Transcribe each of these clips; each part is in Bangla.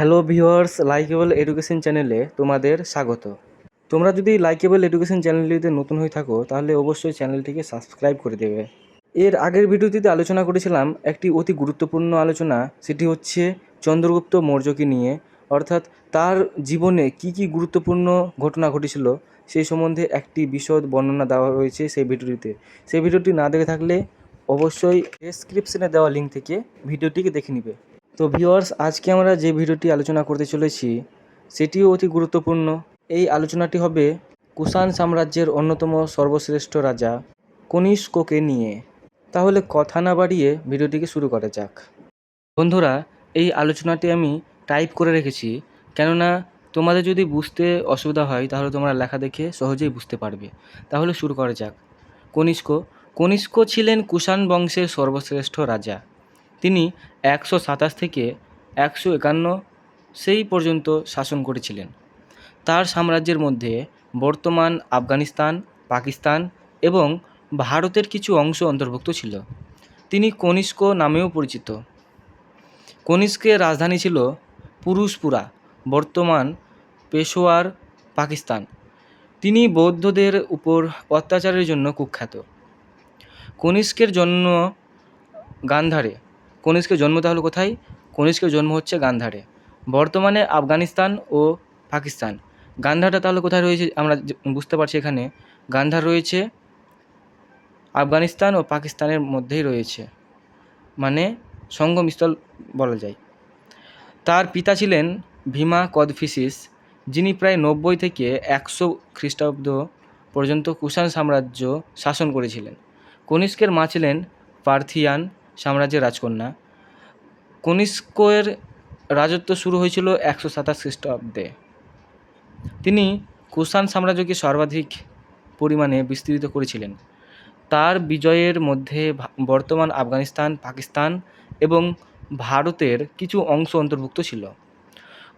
হ্যালো ভিউয়ার্স লাইকেবল এডুকেশন চ্যানেলে তোমাদের স্বাগত। তোমরা যদি লাইকেবল এডুকেশন চ্যানেলটিতে নতুন হয়ে থাকো, তাহলে অবশ্যই চ্যানেলটিকে সাবস্ক্রাইব করে দেবে। এর আগের ভিডিওটিতে আলোচনা করেছিলাম একটি অতি গুরুত্বপূর্ণ আলোচনা, সেটি হচ্ছে চন্দ্রগুপ্ত মৌর্যকে নিয়ে। অর্থাৎ তার জীবনে কি কি গুরুত্বপূর্ণ ঘটনা ঘটেছিল, সেই সম্বন্ধে একটি বিশদ বর্ণনা দেওয়া রয়েছে সেই ভিডিওটিতে। সেই ভিডিওটি না দেখে থাকলে অবশ্যই ডেসক্রিপশনে দেওয়া লিঙ্ক থেকে ভিডিওটিকে দেখে নিবে। তো ভিওয়ার্স আজকে আমরা যে ভিডিওটি আলোচনা করতে চলেছি, সেটিও অতি গুরুত্বপূর্ণ। এই আলোচনাটি হবে কুষাণ সাম্রাজ্যের অন্যতম সর্বশ্রেষ্ঠ রাজা কনিষ্ককে নিয়ে। তাহলে কথা না বাড়িয়ে ভিডিওটিকে শুরু করা যাক। বন্ধুরা, এই আলোচনাটি আমি টাইপ করে রেখেছি, কেননা তোমাদের যদি বুঝতে অসুবিধা হয়, তাহলে তোমরা লেখা দেখে সহজেই বুঝতে পারবে। তাহলে শুরু করা যাক। কনিষ্ক কনিষ্ক ছিলেন কুষাণ বংশের সর্বশ্রেষ্ঠ রাজা। তিনি একশো সাতাশ থেকে একশো একান্ন সেই পর্যন্ত শাসন করেছিলেন। তার সাম্রাজ্যের মধ্যে বর্তমান আফগানিস্তান, পাকিস্তান এবং ভারতের কিছু অংশ অন্তর্ভুক্ত ছিল। তিনি কনিষ্ক নামেও পরিচিত। কনিষ্কের রাজধানী ছিল পুরুষপুরা, বর্তমান পেশোয়ার পাকিস্তান। তিনি বৌদ্ধদের উপর অত্যাচারের জন্য কুখ্যাত। কনিষ্কের জন্ম গান্ধারে। কনিষ্কের জন্ম তাহলে কোথায়? কনিষ্কের জন্ম হচ্ছে গান্ধারে। বর্তমানে আফগানিস্তান ও পাকিস্তান। গান্ধারটা তাহলে কোথায় রয়েছে আমরা বুঝতে পারছি এখানে। গান্ধার রয়েছে আফগানিস্তান ও পাকিস্তানের মধ্যেই রয়েছে। মানে সঙ্গমস্থল বলা যায়। তার পিতা ছিলেন ভীমা কদফিসিস, যিনি প্রায় নব্বই থেকে একশো খ্রিস্টাব্দ পর্যন্ত কুষাণ সাম্রাজ্য শাসন করেছিলেন। কনিষ্কের মা ছিলেন পার্থিয়ান সাম্রাজ্যের রাজকন্যা। কনিষ্কের রাজত্ব শুরু হয়েছিল একশো সাতাশ খ্রিস্টাব্দে। তিনি কুষাণ সাম্রাজ্যকে সর্বাধিক পরিমাণে বিস্তৃত করেছিলেন। তার বিজয়ের মধ্যে বর্তমান আফগানিস্তান, পাকিস্তান এবং ভারতের কিছু অংশ অন্তর্ভুক্ত ছিল।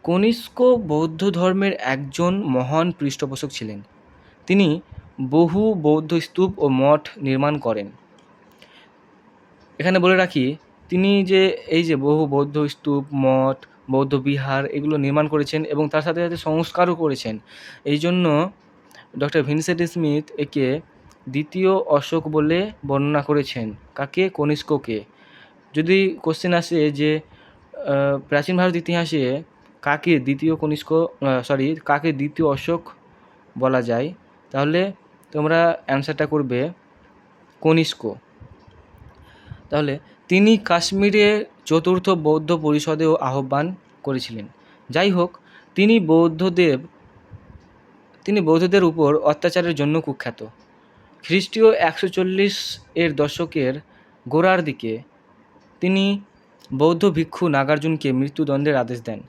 কনিষ্ক বৌদ্ধ ধর্মের একজন মহান পৃষ্ঠপোষক ছিলেন। তিনি বহু বৌদ্ধ স্তূপ ও মঠ নির্মাণ করেন। এখানে বলে রাখি, তিনি যে এই যে বহু বৌদ্ধ স্তূপ, মঠ, বৌদ্ধ বিহার এগুলো নির্মাণ করেছেন এবং তার সাথে সাথে সংস্কারও করেছেন। এই জন্য ডক্টর ভিনসেন্ট স্মিথ একে দ্বিতীয় অশোক বলে বর্ণনা করেছেন। কাকে? কনিষ্ককে। যদি কোশ্চেন আসে যে প্রাচীন ভারত ইতিহাসে কাকে দ্বিতীয় কনিষ্ক সরি কাকে দ্বিতীয় অশোক বলা যায়, তাহলে তোমরা অ্যান্সারটা করবে কনিষ্ক। তাহলে তিনি কাশ্মীরে চতুর্থ বৌদ্ধ পরিষদেও আহ্বান করেছিলেন। যাই হোক, তিনি বৌদ্ধদেব, তিনি বৌদ্ধদের উপর অত্যাচারের জন্য কুখ্যাত। খ্রিস্টীয় একশো চল্লিশ এর দশকের গোড়ার দিকে তিনি বৌদ্ধ ভিক্ষু নাগার্জুনকে মৃত্যুদণ্ডের আদেশ দেন।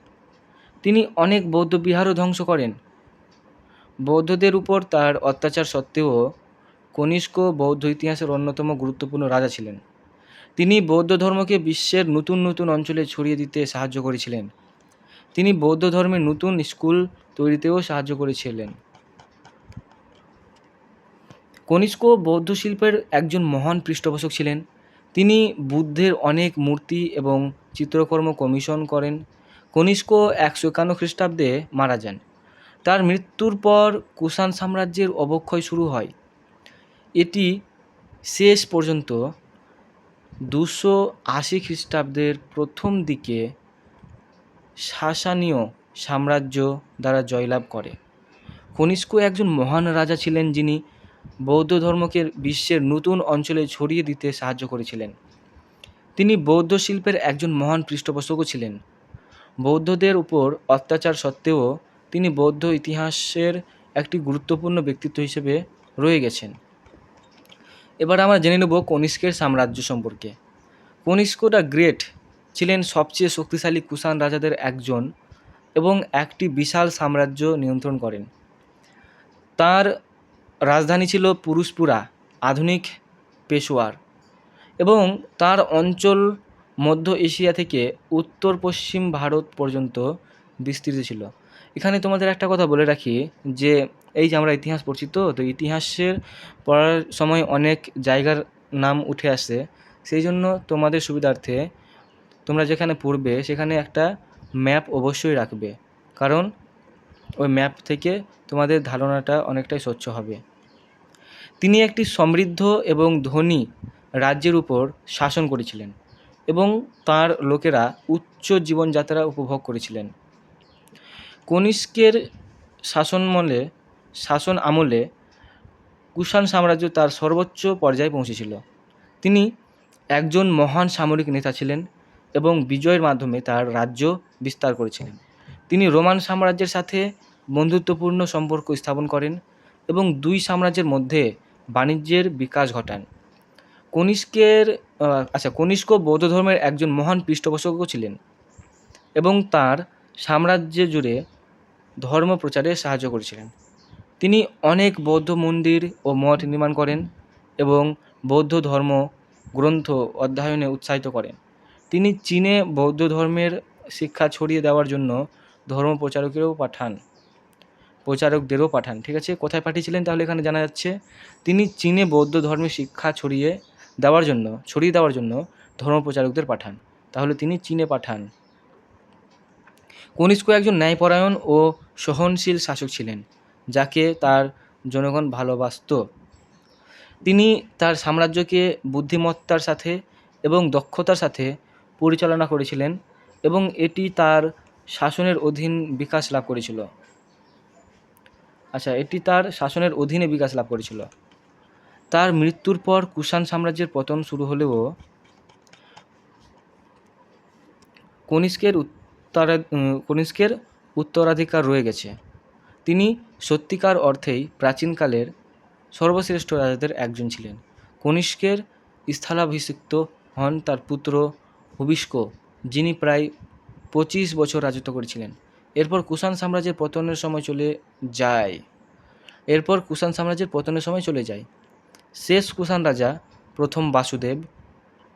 তিনি অনেক বৌদ্ধ বিহারও ধ্বংস করেন। বৌদ্ধদের উপর তার অত্যাচার সত্ত্বেও কনিষ্ক বৌদ্ধ ইতিহাসের অন্যতম গুরুত্বপূর্ণ রাজা ছিলেন। তিনি বৌদ্ধ ধর্মকে বিশ্বের নতুন নতুন অঞ্চলে ছড়িয়ে দিতে সাহায্য করেছিলেন। তিনি বৌদ্ধ ধর্মের নতুন স্কুল তৈরিতেও সাহায্য করেছিলেন। কনিষ্ক বৌদ্ধ শিল্পের একজন মহান পৃষ্ঠপোষক ছিলেন। তিনি বুদ্ধের অনেক মূর্তি এবং চিত্রকর্ম কমিশন করেন। কনিষ্ক একশো একান্ন খ্রিস্টাব্দে মারা যান। তার মৃত্যুর পর কুষাণ সাম্রাজ্যের অবক্ষয় শুরু হয়। এটি শেষ পর্যন্ত দুশো আশি খ্রিস্টাব্দের প্রথম দিকে সাসানীয় সাম্রাজ্য দ্বারা জয়লাভ করে। কনিষ্ক একজন মহান রাজা ছিলেন যিনি বৌদ্ধ ধর্মকে বিশ্বের নতুন অঞ্চলে ছড়িয়ে দিতে সাহায্য করেছিলেন। তিনি বৌদ্ধ শিল্পের একজন মহান পৃষ্ঠপোষকও ছিলেন। বৌদ্ধদের উপর অত্যাচার সত্ত্বেও তিনি বৌদ্ধ ইতিহাসের একটি গুরুত্বপূর্ণ ব্যক্তিত্ব হিসেবে রয়ে গেছেন। এবার আমরা জেনে নেব কনিষ্কের সাম্রাজ্য সম্পর্কে। কনিষ্ক দ্য গ্রেট, ছিলেন সবচেয়ে শক্তিশালী কুষাণ রাজাদের একজন এবং একটি বিশাল সাম্রাজ্য নিয়ন্ত্রণ করেন। তার রাজধানী ছিল পুরুষপুরা, আধুনিক পেশোয়ার এবং তার অঞ্চল মধ্য এশিয়া থেকে উত্তর পশ্চিম ভারত পর্যন্ত বিস্তৃত ছিল। এখানে তোমাদের একটা কথা বলে রাখি যে এই যে আমরা ইতিহাস পড়ছি তো তো ইতিহাসের পড়ার সময় অনেক জায়গার নাম উঠে আসে। সেই জন্য তোমাদের সুবিধার্থে তোমরা যেখানে পড়বে সেখানে একটা ম্যাপ অবশ্যই রাখবে। কারণ ওই ম্যাপ থেকে তোমাদের ধারণাটা অনেকটাই স্বচ্ছ হবে। তিনি একটি সমৃদ্ধ এবং ধনী রাজ্যের উপর শাসন করেছিলেন এবং তার লোকেরা উচ্চ জীবনযাত্রা উপভোগ করেছিলেন। কনিষ্কের শাসনমলে শাসন আমলে কুষাণ সাম্রাজ্য তার সর্বোচ্চ পর্যায়ে পৌঁছেছিল। তিনি একজন মহান সামরিক নেতা ছিলেন এবং বিজয়ের মাধ্যমে তার রাজ্য বিস্তার করেছিলেন। তিনি রোমান সাম্রাজ্যের সাথে বন্ধুত্বপূর্ণ সম্পর্ক স্থাপন করেন এবং দুই সাম্রাজ্যের মধ্যে বাণিজ্যের বিকাশ ঘটান। কনিষ্কের আচ্ছা কনিষ্ক বৌদ্ধ ধর্মের একজন মহান পৃষ্ঠপোষকও ছিলেন এবং তার সাম্রাজ্য জুড়ে ধর্ম প্রচারে সাহায্য করেছিলেন। তিনি অনেক বৌদ্ধ মন্দির ও মঠ নির্মাণ করেন এবং বৌদ্ধ ধর্ম গ্রন্থ অধ্যয়নে উৎসাহিত করেন। তিনি চীনে বৌদ্ধ ধর্মের শিক্ষা ছড়িয়ে দেওয়ার জন্য ধর্ম প্রচারকেরও পাঠান, প্রচারকদেরও পাঠান, ঠিক আছে? কোথায় পাঠিয়েছিলেন তাহলে এখানে জানা যাচ্ছে, তিনি চীনে বৌদ্ধ ধর্মের শিক্ষা ছড়িয়ে দেওয়ার জন্য, ছড়িয়ে দেওয়ার জন্য ধর্ম প্রচারকদের পাঠান। তাহলে তিনি চীনে পাঠান। কনিষ্ক একজন ন্যায়পরায়ণ ও সহনশীল শাসক ছিলেন। যাকে তার জনগণ ভালোবাসত। তিনি তার সাম্রাজ্যকে বুদ্ধিমত্তার সাথে এবং দক্ষতার সাথে পরিচালনা করেছিলেন এবং এটি তার শাসনের অধীন বিকাশ লাভ করেছিল। আচ্ছা এটি তার শাসনের অধীনে বিকাশ লাভ করেছিল। তার মৃত্যুর পর কুষাণ সাম্রাজ্যের পতন শুরু হলেও কনিষ্কের উত্তরা কনিষ্কের উত্তরাধিকার রয়ে গেছে। তিনি সত্যিকার অর্থেই প্রাচীনকালের সর্বশ্রেষ্ঠ রাজাদের একজন ছিলেন। কনিষ্কের স্থলাভিষিক্ত হন তার পুত্র হুবিস্ক যিনি প্রায় পঁচিশ বছর রাজত্ব করেছিলেন। এরপর কুষাণ সাম্রাজ্যের পতনের সময় চলে যায়। এরপর কুষাণ সাম্রাজ্যের পতনের সময় চলে যায়। শেষ কুষাণ রাজা প্রথম বাসুদেব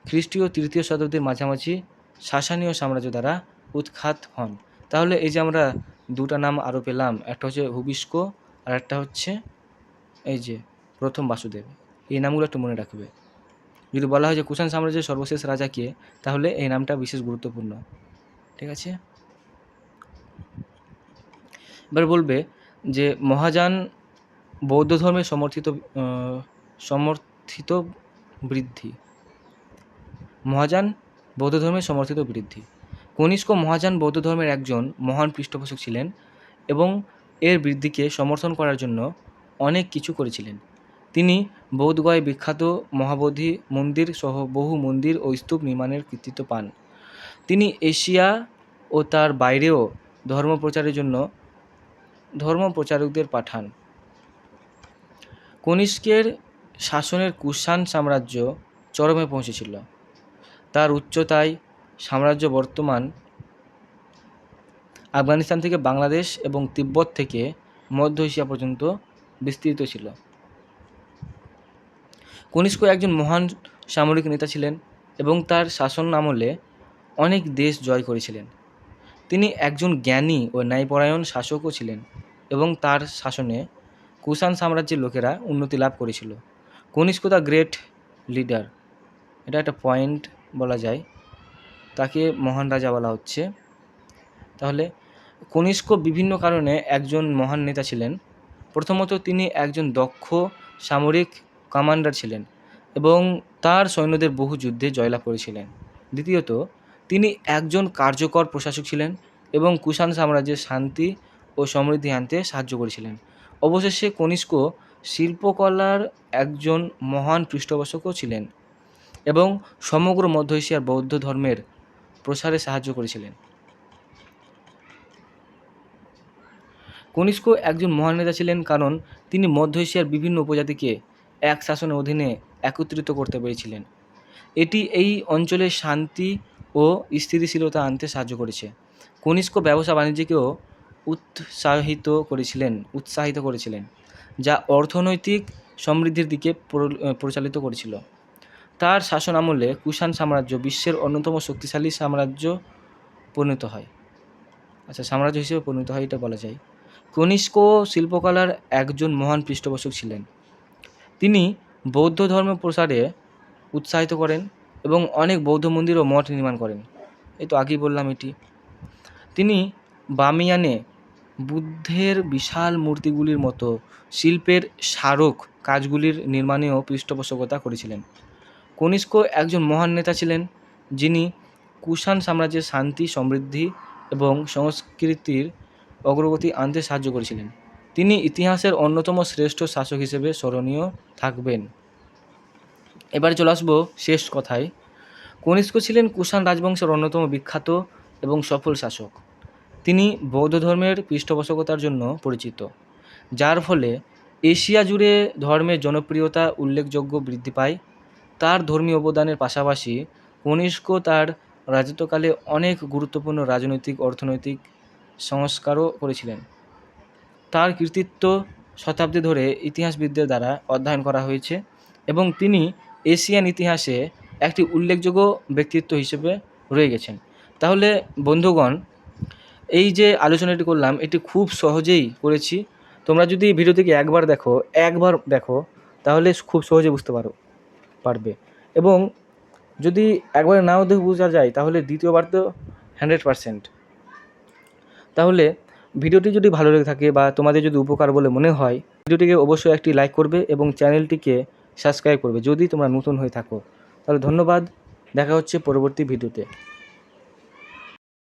খ্রিস্টীয় তৃতীয় শতাব্দীর মাঝামাঝি শাসানীয় সাম্রাজ্য দ্বারা উৎখাত হন। তাহলে এই যে আমরা দুটা নাম আরও পেলাম। একটা হচ্ছে হুবিস্ক আর একটা হচ্ছে এই যে প্রথম বাসুদেব। এই নামগুলো একটু মনে রাখবে। যদি বলা হয় যে কুষাণ সাম্রাজ্যের সর্বশেষ রাজা কে, তাহলে এই নামটা বিশেষ গুরুত্বপূর্ণ। ঠিক আছে? এবার বলবে যে মহাযান বৌদ্ধ ধর্মের সমর্থিত সমর্থিত বৃদ্ধি। মহাযান বৌদ্ধ ধর্মের সমর্থিত বৃদ্ধি। কনিষ্ক মহাযান বৌদ্ধ ধর্মের একজন মহান পৃষ্ঠপোষক ছিলেন এবং এর বৃদ্ধিকে সমর্থন করার জন্য অনেক কিছু করেছিলেন। তিনি বৌদ্ধগয়ে বিখ্যাত মহাবোধি মন্দির সহ বহু মন্দির ও স্তূপ নির্মাণের কৃতিত্ব পান। তিনি এশিয়া ও তার বাইরেও ধর্ম প্রচারের জন্য ধর্ম প্রচারকদের পাঠান। কনিষ্কের শাসনের কুষাণ সাম্রাজ্য চরমে পৌঁছেছিল। তার উচ্চতায় সাম্রাজ্য বর্তমান আফগানিস্তান থেকে বাংলাদেশ এবং তিব্বত থেকে মধ্য এশিয়া পর্যন্ত বিস্তৃত ছিল। কনিষ্ক একজন মহান সামরিক নেতা ছিলেন এবং তার শাসন আমলে অনেক দেশ জয় করেছিলেন। তিনি একজন জ্ঞানী ও ন্যায়পরায়ণ শাসকও ছিলেন এবং তার শাসনে কুষাণ সাম্রাজ্যের লোকেরা উন্নতি লাভ করেছিল। কনিষ্ক দ্য গ্রেট লিডার, এটা একটা পয়েন্ট বলা যায়। তাকে মহান রাজা বলা হচ্ছে। তাহলে কনিষ্ক বিভিন্ন কারণে একজন মহান নেতা ছিলেন। প্রথমত তিনি একজন দক্ষ, সামরিক কমান্ডার ছিলেন এবং তার সৈন্যদের বহু যুদ্ধে জয়লাভ করেছিলেন। দ্বিতীয়ত, তিনি একজন কার্যকর প্রশাসক ছিলেন এবং কুষাণ সাম্রাজ্যের শান্তি ও সমৃদ্ধি আনতে সাহায্য করেছিলেন। অবশেষে কনিষ্ক শিল্পকলার একজন মহান পৃষ্ঠপোষকও ছিলেন এবং সমগ্র মধ্য এশিয়ার বৌদ্ধ ধর্মের প্রসারে সাহায্য করেছিলেন। কনিষ্ক একজন মহান নেতা ছিলেন কারণ তিনি মধ্য এশিয়ার বিভিন্ন উপজাতিকে এক শাসনের অধীনে একত্রিত করতে পেরেছিলেন। এটি এই অঞ্চলে শান্তি ও স্থিতিশীলতা আনতে সাহায্য করেছে। কনিষ্ক ব্যবসা বাণিজ্যকেও উৎসাহিত করেছিলেন উৎসাহিত করেছিলেন, যা অর্থনৈতিক সমৃদ্ধির দিকে পর- পরিচালিত করেছিল। তার শাসন আমলে কুষাণ সাম্রাজ্য বিশ্বের অন্যতম শক্তিশালী সাম্রাজ্য পরিণত হয়। আচ্ছা সাম্রাজ্য হিসেবে পরিণত হয়, এটা বলা যায়। কনিষ্ক শিল্পকলার একজন মহান পৃষ্ঠপোষক ছিলেন। তিনি বৌদ্ধ ধর্ম প্রসারে উৎসাহিত করেন এবং অনেক বৌদ্ধ মন্দির ও মঠ নির্মাণ করেন। এই তো আগেই বললাম এটি। তিনি বামিয়ানে বুদ্ধের বিশাল মূর্তিগুলির মতো শিল্পের স্মারক কাজগুলির নির্মাণেও পৃষ্ঠপোষকতা করেছিলেন। কনিষ্ক একজন মহান নেতা ছিলেন, যিনি কুষাণ সাম্রাজ্যের শান্তি, সমৃদ্ধি এবং সংস্কৃতির অগ্রগতি আনতে সাহায্য করেছিলেন। তিনি ইতিহাসের অন্যতম শ্রেষ্ঠ শাসক হিসেবে স্মরণীয় থাকবেন। এবারে চলে আসব শেষ কথায়। কনিষ্ক ছিলেন কুষাণ রাজবংশের অন্যতম বিখ্যাত এবং সফল শাসক। তিনি বৌদ্ধ ধর্মের পৃষ্ঠপোষকতার জন্য পরিচিত, যার ফলে এশিয়া জুড়ে ধর্মের জনপ্রিয়তা উল্লেখযোগ্য বৃদ্ধি পায়। তার ধর্মীয় অবদানের পাশাপাশি কনিষ্ক তার রাজত্বকালে অনেক গুরুত্বপূর্ণ রাজনৈতিক, অর্থনৈতিক সংস্কারও করেছিলেন। তার কৃতিত্ব শতাব্দী ধরে ইতিহাসবিদদের দ্বারা অধ্যয়ন করা হয়েছে এবং তিনি এশিয়ান ইতিহাসে একটি উল্লেখযোগ্য ব্যক্তিত্ব হিসেবে রয়ে গেছেন। তাহলে বন্ধুগণ, এই যে আলোচনাটি করলাম, এটি খুব সহজেই করেছি। তোমরা যদি ভিডিওটিকে একবার দেখো একবার দেখো, তাহলে খুব সহজে বুঝতে পারো। পারবে। এবং যদি একবারে নাও দেখে বোঝা যায়, তাহলে দ্বিতীয়বার তো হান্ড্রেড পারসেন্ট তাহলে ভিডিওটি যদি ভালো লেগে থাকে বা তোমাদের যদি উপকার বলে মনে হয়, ভিডিওটিকে অবশ্যই একটি লাইক করবে এবং চ্যানেলটিকে সাবস্ক্রাইব করবে যদি তোমরা নতুন হয়ে থাকো। তাহলে ধন্যবাদ, দেখা হচ্ছে পরবর্তী ভিডিওতে।